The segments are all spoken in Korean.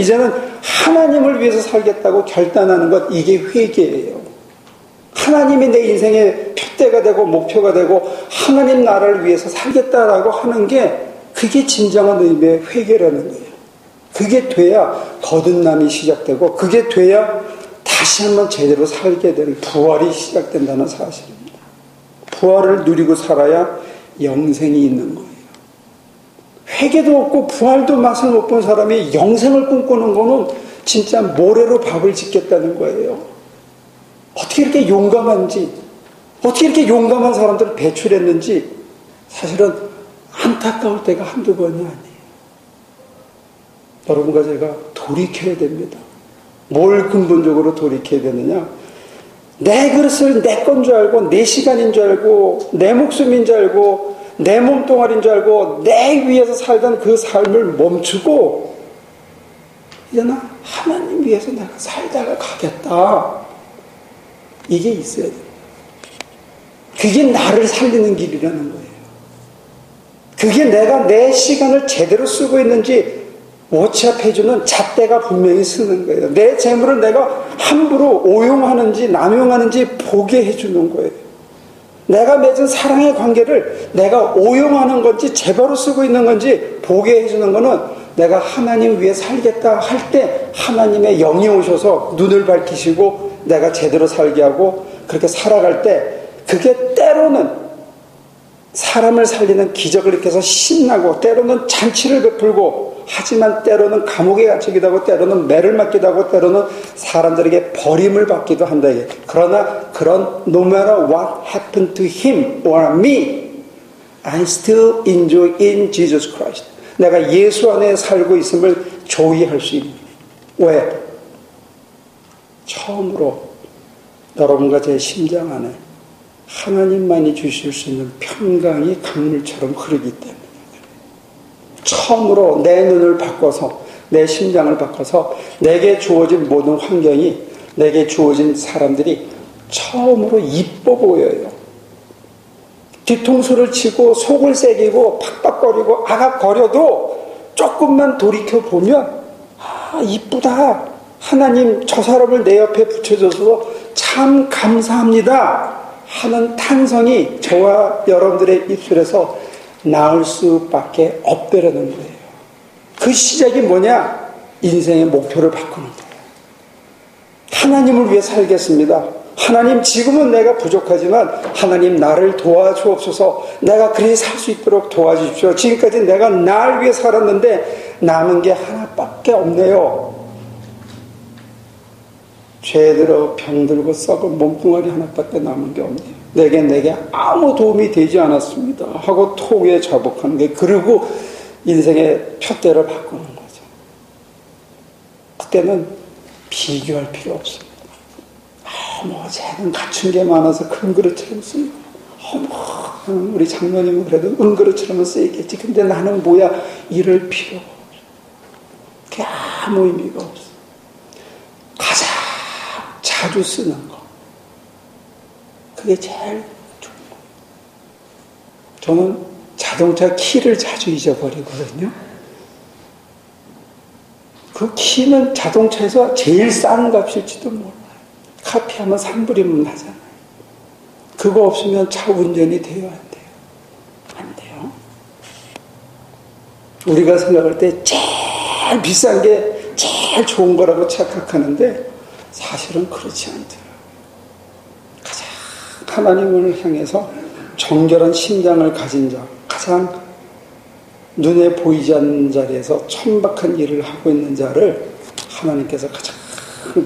이제는 하나님을 위해서 살겠다고 결단하는 것, 이게 회개예요. 하나님이 내 인생의 표대가 되고 목표가 되고 하나님 나라를 위해서 살겠다라고 하는 게 그게 진정한 의미의 회개라는 거예요. 그게 돼야 거듭남이 시작되고 그게 돼야 다시 한번 제대로 살게 되는 부활이 시작된다는 사실입니다. 부활을 누리고 살아야 영생이 있는 거예요. 회개도 없고 부활도 맛을 못 본 사람이 영생을 꿈꾸는 거는 진짜 모래로 밥을 짓겠다는 거예요. 어떻게 이렇게 용감한지, 어떻게 이렇게 용감한 사람들을 배출했는지 사실은 안타까울 때가 한두 번이 아니에요. 여러분과 제가 돌이켜야 됩니다. 뭘 근본적으로 돌이켜야 되느냐? 내 그릇을 내 건 줄 알고, 내 시간인 줄 알고, 내 목숨인 줄 알고, 내 몸뚱아리인 줄 알고, 내 위해서 살던 그 삶을 멈추고, 이제는 하나님 위해서 내가 살다가 가겠다. 이게 있어야 돼. 그게 나를 살리는 길이라는 거예요. 그게 내가 내 시간을 제대로 쓰고 있는지 워치업 해주는 잣대가 분명히 쓰는 거예요. 내 재물을 내가 함부로 오용하는지 남용하는지 보게 해주는 거예요. 내가 맺은 사랑의 관계를 내가 오용하는 건지 제대로 쓰고 있는 건지 보게 해주는 거는 내가 하나님 위해 살겠다 할 때 하나님의 영이 오셔서 눈을 밝히시고 내가 제대로 살게 하고 그렇게 살아갈 때 그게 때로는 사람을 살리는 기적을 일으켜서 신나고 때로는 잔치를 베풀고 하지만 때로는 감옥에 갇히기도 하고 때로는 매를 맞기도 하고 때로는 사람들에게 버림을 받기도 한다. 그러나 그런 no matter what happened to him or me, I still enjoy in Jesus Christ. 내가 예수 안에 살고 있음을 조의할 수 있는. 왜? 처음으로 여러분과 제 심장 안에 하나님만이 주실 수 있는 평강이 강물처럼 흐르기 때문에. 처음으로 내 눈을 바꿔서 내 심장을 바꿔서 내게 주어진 모든 환경이 내게 주어진 사람들이 처음으로 이뻐 보여요. 뒤통수를 치고 속을 새기고 팍팍거리고 아각거려도 조금만 돌이켜 보면 아 이쁘다. 하나님 저 사람을 내 옆에 붙여줘서 참 감사합니다 하는 탄성이 저와 여러분들의 입술에서 나올 수밖에 없다라는 거예요. 그 시작이 뭐냐? 인생의 목표를 바꾸는 거예요. 하나님을 위해 살겠습니다. 하나님 지금은 내가 부족하지만 하나님 나를 도와주옵소서 내가 그리 살 수 있도록 도와주십시오. 지금까지 내가 날 위해 살았는데 남은 게 하나밖에 없네요. 죄들어 병들고 썩은 몸뚱아리 하나밖에 남은 게 없네요. 내게 내게 아무 도움이 되지 않았습니다. 하고 토에 자복하는 게 그리고 인생의 표대를 바꾸는 거죠. 그때는 비교할 필요 없습니다. 어머, 쟤는 갖춘 게 많아서 큰 그릇처럼 쓰이고, 어머, 우리 장모님은 그래도 은 그릇처럼 쓰이겠지. 근데 나는 뭐야? 이럴 필요가 없어. 그게 아무 의미가 없어. 자주 쓰는 거. 그게 제일 좋은 거. 저는 자동차 키를 자주 잊어버리거든요. 그 키는 자동차에서 제일 싼 값일지도 몰라요. 카피하면 3불이면 하잖아요. 그거 없으면 차 운전이 돼요, 안 돼요? 안 돼요. 우리가 생각할 때 제일 비싼 게 제일 좋은 거라고 착각하는데 사실은 그렇지 않더라고요. 가장 하나님을 향해서 정결한 심장을 가진 자, 가장 눈에 보이지 않는 자리에서 천박한 일을 하고 있는 자를 하나님께서 가장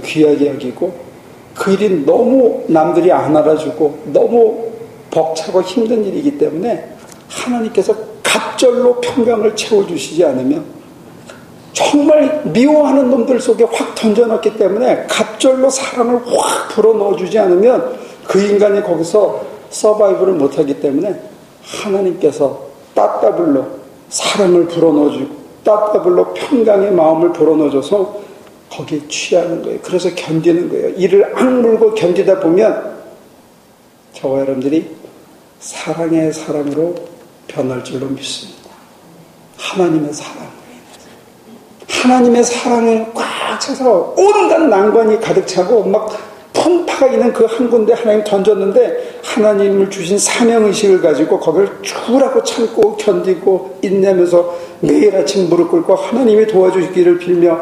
귀하게 여기고 그 일이 너무 남들이 안 알아주고 너무 벅차고 힘든 일이기 때문에 하나님께서 갑절로 평강을 채워주시지 않으면 정말 미워하는 놈들 속에 확 던져넣기 때문에 갑절로 사랑을 확 불어넣어주지 않으면 그 인간이 거기서 서바이브를 못하기 때문에 하나님께서 따따블로 사랑을 불어넣어주고 따따블로 평강의 마음을 불어넣어줘서 거기에 취하는 거예요. 그래서 견디는 거예요. 이를 악물고 견디다 보면 저와 여러분들이 사랑의 사랑으로 변할 줄로 믿습니다. 하나님의 인해서. 하나님의 사랑을 꽉 차서 온갖 난관이 가득 차고 막 풍파가 있는 그 한 군데 하나님 던졌는데 하나님을 주신 사명의식을 가지고 거기를 죽으라고 참고 견디고 인내하면서 매일 아침 무릎 꿇고 하나님이 도와주시기를 빌며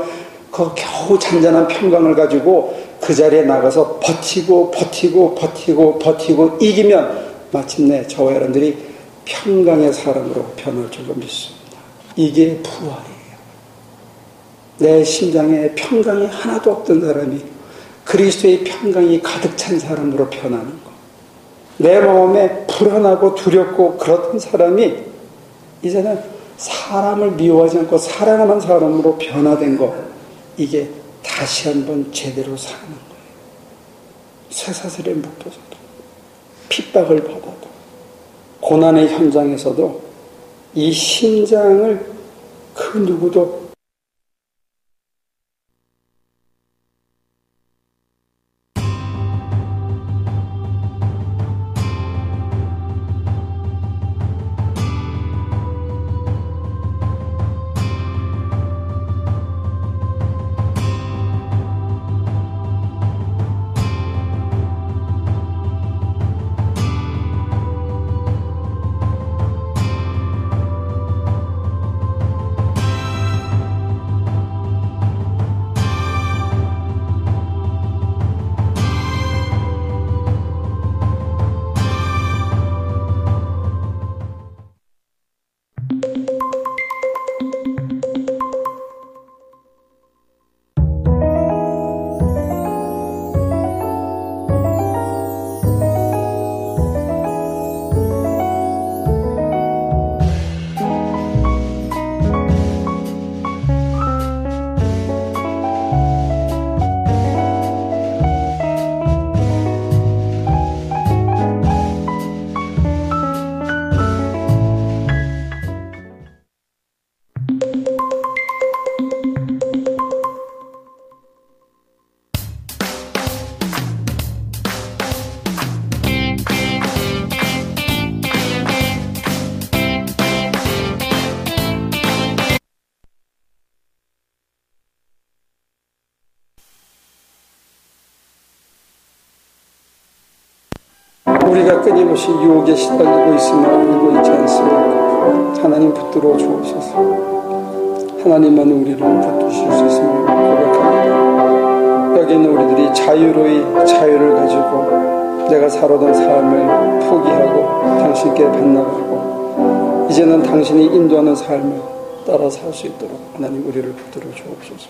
그 겨우 잔잔한 평강을 가지고 그 자리에 나가서 버티고 버티고 버티고 버티고 이기면 마침내 저와 여러분들이 평강의 사람으로 변할 줄로 믿습니다. 이게 부활이에요. 내 심장에 평강이 하나도 없던 사람이 그리스도의 평강이 가득 찬 사람으로 변하는 것. 내 마음에 불안하고 두렵고 그렇던 사람이 이제는 사람을 미워하지 않고 사랑하는 사람으로 변화된 것. 이게 다시 한번 제대로 사는 거예요. 쇠사슬에 묶여서도, 핍박을 받아도, 고난의 현장에서도 이 심장을 그 누구도 우리가 끊임없이 유혹에 시달리고 있으며 알고 있지 않습니까? 하나님 붙들어 주옵소서. 하나님만 우리를 붙드실 수 있음을 고백합니다. 여기 있는 우리들이 자유로이 자유를 가지고 내가 살아던 삶을 포기하고 당신께 반나가고 이제는 당신이 인도하는 삶을 따라 살 수 있도록 하나님 우리를 붙들어 주옵소서.